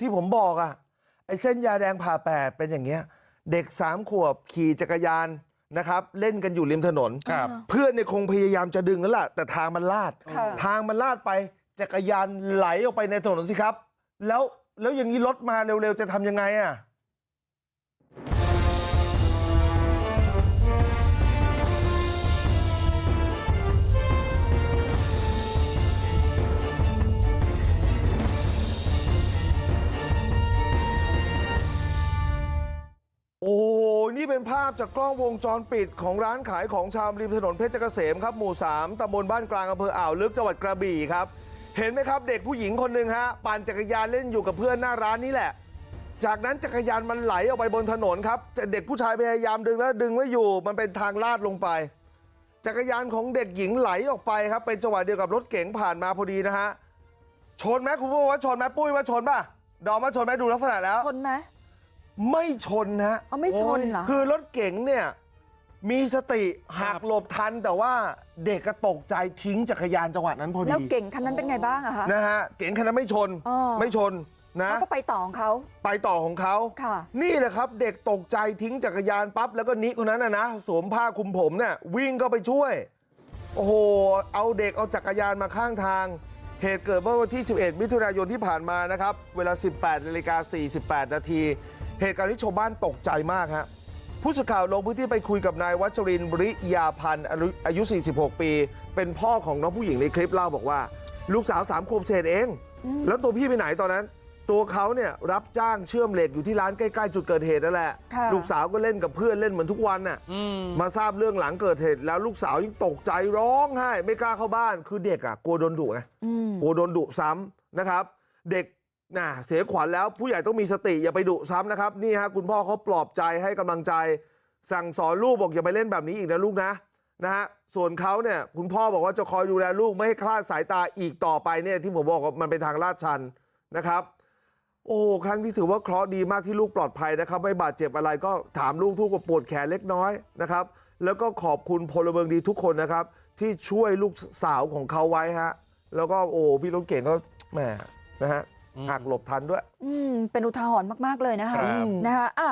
ที่ผมบอกอะไอ้เส้นยาแดงผ่าแปดเป็นอย่างเงี้ยเด็กสามขวบขี่จักรยานนะครับเล่นกันอยู่ริมถนนครับเพื่อนเนี่ยคงพยายามจะดึงแล้วล่ะแต่ทางมันลาดค่ะทางมันลาดไปจักรยานไหลออกไปในถนนสิครับแล้วแล้วอย่างนี้รถมาเร็วๆจะทำยังไงอะ นี่เป็นภาพจากกล้องวงจรปิดของร้านขายของชำริมถนนเพชรเกษมครับหมู่3ตำบลบ้านกลางอำเภออ่าวลึกจังหวัดกระบี่ครับเห็นไหมครับเด็กผู้หญิงคนหนึ่งฮะปั่นจักรยานเล่นอยู่กับเพื่อนหน้าร้านนี้แหละ จากนั้นจักรยานมันไหลออกไปบนถนนครับแต่เด็กผู้ชายพยายามดึงแล้วดึงไม่อยู่ มันเป็นทางลาดลงไป จักรยานของเด็กหญิงไหลออกไปครับเป็นจังหวะเดียวกับรถเก๋งผ่านมาพอดีนะฮะชนไหมคุณผู้ชมว่าชนไหมปุ้ยว่าชนป่ะดอมว่าชนไหมดูลักษณะแล้วชนไหม ไม่ชนฮะเอาไม่ชนเหรอคือรถเก๋งเนี่ยมีสติหักหลบทันแต่ว่าเด็กก็ตกใจทิ้งจักรยานจังหวะนั้นพอดีแล้วเก่งคันนั้นเป็นไงบ้างอะคะนะฮะเก๋งคันนั้นไม่ชนอ๋อไม่ชนนะเขาก็ไปต่อของเขาไปต่อของเขาค่ะ นี่แหละครับ เด็กตกใจทิ้งจักรยานปั๊บแล้วก็นิคนนั้นนะนะสวมผ้าคลุมผมเนี่ยวิ่งเข้าไปช่วย โอ้โหเอาเด็กเอาจักรยานมาข้างทางเหตุเกิดเมื่อวันที่ 11 มิถุนายนที่ผ่านมานะครับ เวลา 18นาฬิกา48 นาที เหตุการณ์ที่ชาวบ้านตกใจมากฮะผู้สื่อข่าวลงพื้นที่ไปคุยกับนายวัชรินทร์บริยาพันธ์อายุอายุ46ปีเป็นพ่อของน้องผู้หญิงในคลิปเล่าบอกว่า ลูกสาวสามขวบเศษเอง แล้วตัวพี่ไปไหนตอนนั้น ตัวเขาเนี่ยรับจ้างเชื่อมเหล็กอยู่ที่ร้านใกล้ๆจุดเกิดเหตุนั่นแหละค่ะลูกสาวก็เล่นกับเพื่อนเล่นเหมือนทุกวันน่ะอืมมาทราบเรื่องหลังเกิดเหตุ แล้วลูกสาวยิ่งตกใจร้องไห้ไม่กล้าเข้าบ้านคือเด็กอะกลัวโดนดุไงอืมกลัวโดนดุซ้ำนะครับ เด็กน่ะ เสียขวัญแล้วผู้ใหญ่ต้องมีสติอย่าไปดุซ้ำนะครับนี่ฮะคุณพ่อเขาปลอบใจให้กำลังใจสั่งสอนลูกบอกอย่าไปเล่นแบบนี้อีกนะลูกนะนะฮะส่วนเขาเนี่ยคุณพ่อบอกว่าจะคอยดูแลลูกไม่ให้คลาดสายตาอีกต่อไปเนี่ยที่ผมบอกว่ามันเป็นทางลาดชันนะครับโอ้ครั้งที่ถือว่าเคราะห์ดีมากที่ลูกปลอดภัยนะครับไม่บาดเจ็บอะไรก็ถามลูกทุกว่าปวดแขนเล็กน้อยนะครับแล้วก็ขอบคุณพลเมืองดีทุกคนนะครับที่ช่วยลูกสาวของเขาไว้ฮะแล้วก็โอ้พี่รถเก่งก็แหมนะฮะ หักหลบทันด้วยอืมเป็นอุทาหรณ์มากๆเลยนะคะครับนะคะอะ